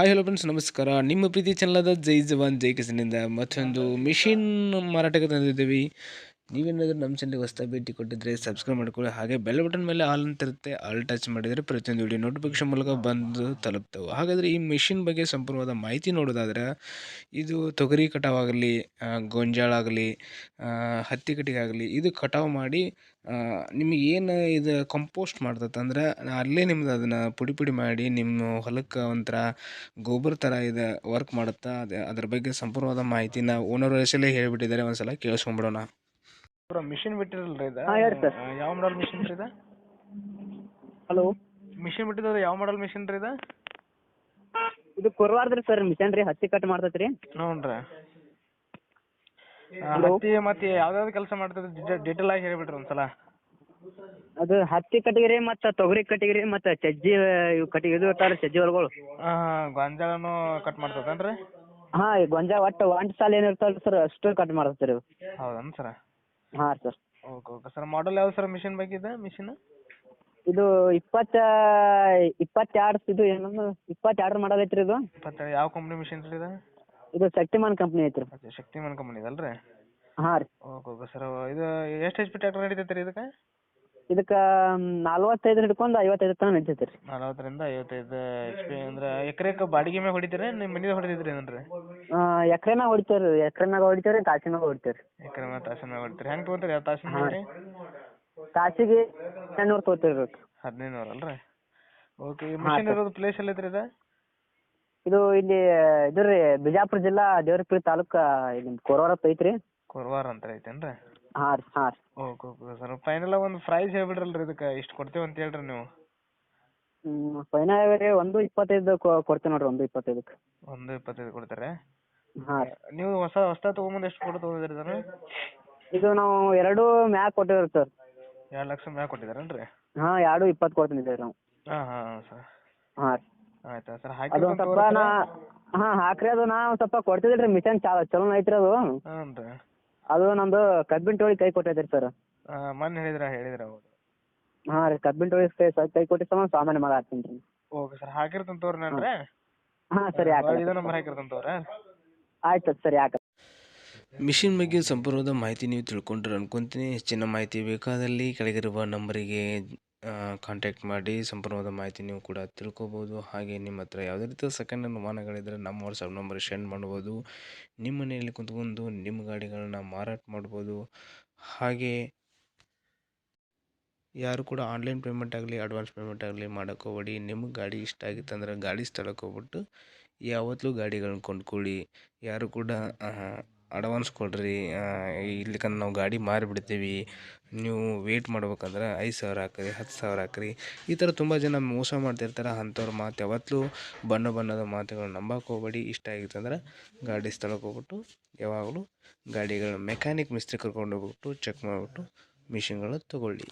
Hi hello friends ನಮಸ್ಕಾರ. ನಿಮ್ಮ ಪ್ರೀತಿ ಚಾನಲಾದ ಜೈ ಜವಾನ್ ಜೈ ಕಿಸನಿಂದ ಮತ್ತೊಂದು ಮಿಷಿನ್ ಮಾರಾಟಕ್ಕೆ ತಂದಿದ್ದೀವಿ. ನೀವೇನಾದರೂ ನಮ್ಮ ಚಾನಲ್ಗೆ ಹೊಸದಾಗಿ ಭೇಟಿ ಕೊಟ್ಟಿದ್ರೆ ಸಬ್ಸ್ಕ್ರೈಬ್ ಮಾಡ್ಕೊಳ್ಳಿ. ಹಾಗೆ ಬೆಲ್ ಬಟನ್ ಮೇಲೆ ಆಲ್ ಅಂತ ಇರುತ್ತೆ ಆಲ್ ಟಚ್ ಮಾಡಿದರೆ ಪ್ರತಿಯೊಂದು ವಿಡಿಯೋ ನೋಟಿಫಿಕೇಶನ್ ಮೂಲಕ ಬಂದು ತಲುಪ್ತವೆ. ಹಾಗಾದರೆ ಈ ಮಿಷಿನ್ ಬಗ್ಗೆ ಸಂಪೂರ್ಣವಾದ ಮಾಹಿತಿ ನೋಡೋದಾದ್ರೆ ಇದು ತೊಗರಿ ಕಟಾವಾಗಲಿ ಗೊಂಜಾಳ ಆಗಲಿ ಹತ್ತಿ ಕಟ್ಟಿಗೆ ಆಗಲಿ ಇದು ಕಟಾವು ಮಾಡಿ ನಿಮಗೆ ಏನು ಇದು ಕಂಪೋಸ್ಟ್ ಮಾಡ್ತದೆ ಅಂದ್ರೆ, ಅಲ್ಲೇ ನಿಮ್ದು ಅದನ್ನು ಪುಡಿ ಪುಡಿ ಮಾಡಿ, ನಿಮ್ಮ ಹೊಲಕ್ಕೆ ಒಂಥರ ಗೊಬ್ಬರ ಥರ ಇದು ವರ್ಕ್ ಮಾಡುತ್ತಾ, ಅದು ಅದ್ರ ಬಗ್ಗೆ ಸಂಪೂರ್ಣವಾದ ಮಾಹಿತಿನ ಓನರ್ ವಯಸ್ಸಲ್ಲೇ ಹೇಳಿಬಿಟ್ಟಿದ್ದಾರೆ. ಒಂದ್ಸಲ ಕೇಳಿಸ್ಕೊಂಬಿಡೋಣ. ಮಿಷಿನ್ ಬಿಟ್ಟಿರಲ್ರಿ ಇದು? ಹಾಂ ಹೇಳಿ ಸರ್. ಯಾವ ಮಾಡಲ್ ಮಿಷಿನ್ ರೀ ಇದು? ಹಲೋ? ಮಿಷಿನ್ ಬಿಟ್ಟಿದ್ರೆ ಯಾವ ಮಾಡಲ್ ಮಿಷಿನ್ ರೀ ಇದು? ಇದು ಕುರ್ವಾರ್ದ್ರಿ ಸರ್ ಮಿಷನ್ ರೀ ಹತ್ತಿ ಕಟ್ ಮಾಡ್ತೈತ್ರಿ. ಹ್ಞೂ ರೀ Hello? ಹತ್ತಿ ಮತ್ತೆ ಯಾವ್ದಾವ್ದು ಕೆಲಸ ಮಾಡ್ತದೆ ಡೀಟೇಲ್ ಆಗಿ ಹೇಳ್ಬಿಟ್ರಿ ಒಂದ್ಸಲ. ಅದು ಹತ್ತಿ ಕಟ್ಟಿಗೆ ರೀ ಮತ್ತು ತೊಗರಿ ಕಟ್ಟಿಗೆ ರೀ ಮತ್ತು ಸಜ್ಜಿ ಇವು ಕಟ್ಟಿಗೆ ಇದು ಇರ್ತಾರೆ ಸಜ್ಜಿ ಹೊಲಗಳು ಹಾಂ ಗೊಂಜಾಳನು ಕಟ್ ಮಾಡ್ತದೇನ್ರಿ ಹಾಂ ಈ ಗೊಂಜಾ ಒಟ್ಟು ಒಂಟ್ ಸಾಲ ಏನು ಸರ್ ಅಷ್ಟು ಕಟ್ ಮಾಡ್ತೈತೆ ರೀ ಹೌದನ್ ಸರ್? ಹಾಂ sir okay okay sir model ಯಾವ ಸರ್ ಮಿಷಿನ್ ಇದೆ ಮಿಷಿನ್ ಇದು ಇಪ್ಪತ್ತ ಇಪ್ಪತ್ತೆರಡು ಇದು ಏನಂದ್ರೆ ಇಪ್ಪತ್ತೆರಡು ಮಾಡಲ್ ಐತ್ರಿ ಇದು. ಮತ್ತೆ ಯಾವ ಕಂಪ್ನಿ ಮಿಷಿನ್ ರೀ ಇದು? ಇದು ಶಕ್ತಿಮಾನ್ ಕಂಪ್ನಿ ಐತ್ರಿ. ಶಕ್ತಿಮಾನ್ ಕಂಪ್ನಿ ಇದಲ್ರಿ? ಹಾ ರೀ. ಓಕೆ ಓಕೆ ಸರ್ ಇದು ಎಷ್ಟು ಎಚ್ ಪಿ ಟ್ರ್ಯಾಕ್ಟರ್ ನಡೀತೈತೆ ರೀ ಇದಕ್ಕೆ? ಇದಕ್ಕೆ ನಲ್ವತ್ತೈದು ಹಿಡ್ಕೊಂಡು ಐವತ್ತೈದು ತನಕ ನಡೀತೈತೆ ರೀ ನಲವತ್ತರಿಂದ ಐವತ್ತೈದು ಎಚ್ ಪಿ ಅಂದ್ರೆ ಎಕರೆಗೆ ಬಾಡಿಗೆ ಮ್ಯಾಗ ಹೊಡಿತೀರಿ ನಿಮ್ಮ ಮನೆಗೆ ಹೊಡಿತಿದ್ರಿ ಏನ್ರಿ? ಎಕರೆನಾಗ ಹೊಡಿತೇವೆ ರೀ ಎಕ್ರೆನಾಗ ಹೊಡಿತೇವೆ ರೀ ತಾಸಿನಾಗ ಹೊಡಿತೇವೆ ರೀ ಎಕರೆ ಮ್ಯಾಗ ತಾಸಿನ ಮ್ಯಾಗ ಹೊಡಿತೀರಿ. ಹೆಂಗೆ ತೊಗೊಂತೀರಿ ಯಾವ ತಾಸಿನ ಹಾಂ. ರೀ ತಾಸಿಗೆ ಹನ್ನೆರಡು ತೊಗೋತೀವಿ ರೀ ಹದಿನೈದು ನೂರು ಅಲ್ರಿ? ಓಕೆ ಈ ಹಾಂ, ಮಿಷಿನ್ ಸರ್. ಇರೋದು ಪ್ಲೇಸ್ ಎಲ್ಲೈತ್ರಿ ಇದು? ಇದು ಇಲ್ಲಿ ಇದ್ರಿ ರೀ ಬಿಜಾಪುರ ಜಿಲ್ಲಾ ದೇವರಪುರಿ ತಾಲೂಕು ಇಲ್ಲಿ ಕೋರವಾರ ಐತ್ರಿ. ಕೊರವಾರ ಅಂತ ಐತೇನ್ರಿ? ಹಾಂ ರೀ ಹಾಂ ರೀ ಓಕೆ ಓಕೆ ಸರ್ ಫೈನಲ್ ಒಂದು ಪ್ರೈಸ್ ಹೇಳ್ಬಿಡ್ರಲ್ರಿ ಇದಕ್ಕೆ. ಇಷ್ಟು ಕೊಡ್ತೇವೆ ಅಂತ ಹೇಳ್ರಿ ನೀವು. ಫೈನಲ್ ರೀ ಒಂದು ಇಪ್ಪತ್ತೈದು ಕೊಡ್ತೇವ್ ನೋಡ್ರಿ ಒಂದು ಇಪ್ಪತ್ತೈದಕ್ಕೆ. ಒಂದು ಇಪ್ಪತ್ತೈದು ಕೊಡ್ತಾರೆ? ಹಾಂ ರೀ ನೀವು ಹೊಸ ಹೊಸ ತೊಗೊಂಬಂದು ಎಷ್ಟು ಕೊಟ್ಟು ತೊಗೊಂಡಿದ್ರಿ ಇದನ್ನು ಇದು ನಾವು ಎರಡು ಮ್ಯಾಕ್ ಕೊಟ್ಟಿದ್ರು ಸರ್. ಎರಡು ಲಕ್ಷ ಮ್ಯಾಗ ಕೊಟ್ಟಿದ್ದಾರೇನ್ರಿ? ಹಾಂ ಎರಡು ಇಪ್ಪತ್ತು ಕೊಡ್ತೀನಿ ನಾವು. ಹಾಂ ಸರ್ ಹಾಂ ರೀ ಆಯ್ತಾ ಸರ್? ಅದು ಹಾಕಿ ಸ್ವಲ್ಪ ನಾ ಹಾಂ ಹಾಕ್ರಿ ಅದು ನಾ ಒಂದು ಸ್ವಲ್ಪ ಕೊಡ್ತಿದ್ರಿ ಮಿಷನ್ ಚಾ ಚಲೋ ಐತ್ರಿ ಅದು. ಹ್ಞೂ ರೀ ಅದು ನಮ್ದು ಕಬ್ಬಿನ ಟೋಳಿ ಕೈ ಕೊಟ್ಟಿದ್ರಿ ಸರ್ ಹಾಂ ಮೊನ್ನೆ ಹೇಳಿದ್ರ ಹೇಳಿದ್ರ ಹೌದು ಹಾಂ ರೀ ಕಬ್ಬಿನ ಟೋಳಿ ಕೈ ಕೈ ಕೊಟ್ಟಿದ್ದ ಸಂಬಂಧ ಸಾಮಾನ್ಯ ಮಗ ಹಾಕ್ತೀನಿ ರೀ. ಓಕೆ ಸರ್ ಹಾಕಿರ್ತೇನೆ ತೋರಿ ನಾನು ರೀ. ಹಾಂ ಸರಿ ಇದೇ ನಂಬರ್ ಹಾಕಿರ್ತಂತ ತೋರಿ. ಆಯ್ತು ಸರಿ ಯಾಕೆ ಮಿಷಿನ್ ಬಗ್ಗೆ ಸಂಪೂರ್ಣವಾದ ಮಾಹಿತಿ ನೀವು ತಿಳ್ಕೊಂಡ್ರೆ ಅನ್ಕೊಂತೀನಿ. ಹೆಚ್ಚಿನ ಮಾಹಿತಿ ಬೇಕಾದಲ್ಲಿ ಕೆಳಗಿರುವ ನಂಬರಿಗೆ ಕಾಂಟ್ಯಾಕ್ಟ್ ಮಾಡಿ ಸಂಪೂರ್ಣವಾದ ಮಾಹಿತಿ ನೀವು ಕೂಡ ತಿಳ್ಕೊಬೋದು. ಹಾಗೆ ನಿಮ್ಮ ಹತ್ರ ಯಾವುದೇ ರೀತಿಯ ಸೆಕೆಂಡ್ ಹ್ಯಾಂಡ್ ವಾಹನಗಳಿದ್ದರೆ ನಮ್ಮ ವಾಟ್ಸಪ್ ನಂಬರ್ ಸೆಂಡ್ ಮಾಡ್ಬೋದು. ನಿಮ್ಮ ಮನೆಯಲ್ಲಿ ಕುಂತ್ಕೊಂಡು ನಿಮ್ಮ ಗಾಡಿಗಳನ್ನ ಮಾರಾಟ ಮಾಡ್ಬೋದು. ಹಾಗೆ ಯಾರು ಕೂಡ ಆನ್ಲೈನ್ ಪೇಮೆಂಟ್ ಆಗಲಿ ಅಡ್ವಾನ್ಸ್ ಪೇಮೆಂಟ್ ಆಗಲಿ ಹೋಗ್ಬೇಡಿ. ನಿಮ್ಗೆ ಗಾಡಿ ಇಷ್ಟ ಆಗಿತ್ತು ಆಗಿತ್ತಂದ್ರೆ ಗಾಡಿ ಸ್ಥಳಕ್ಕೆ ಹೋಗ್ಬಿಟ್ಟು ಯಾವತ್ತೂ ಗಾಡಿಗಳನ್ನ ಕೊಂಡ್ಕೊಳ್ಳಿ. ಯಾರು ಕೂಡ ಅಡ್ವಾನ್ಸ್ ಕೊಡ್ರಿ ಇಲ್ಲಿಕಂದ್ರೆ ನಾವು ಗಾಡಿ ಮಾರಿಬಿಡ್ತೀವಿ, ನೀವು ವೇಟ್ ಮಾಡ್ಬೇಕಂದ್ರೆ ಐದು ಸಾವಿರ ಹಾಕ್ರಿ, ಹತ್ತು ಸಾವಿರ ಹಾಕ್ರಿ. ಈ ಥರ ತುಂಬ ಜನ ಮೋಸ ಮಾಡ್ತಿರ್ತಾರೆ ಅಂಥವ್ರ ಮಾತು. ಯಾವತ್ತೂ ಬಣ್ಣ ಬಣ್ಣದ ಮಾತುಗಳನ್ನ ನಂಬಕ್ಕೆ ಹೋಗ್ಬೇಡಿ. ಇಷ್ಟ ಆಗಿತ್ತಂದ್ರೆ ಗಾಡಿ ಸ್ಥಳಕ್ಕೆ ಹೋಗ್ಬಿಟ್ಟು, ಯಾವಾಗಲೂ ಗಾಡಿಗಳ ಮೆಕ್ಯಾನಿಕ್ ಮಿಸ್ತ್ರಿ ಕರ್ಕೊಂಡು ಹೋಗ್ಬಿಟ್ಟು ಚೆಕ್ ಮಾಡಿಬಿಟ್ಟು ಮಿಷಿನ್ಗಳು ತೊಗೊಳ್ಳಿ.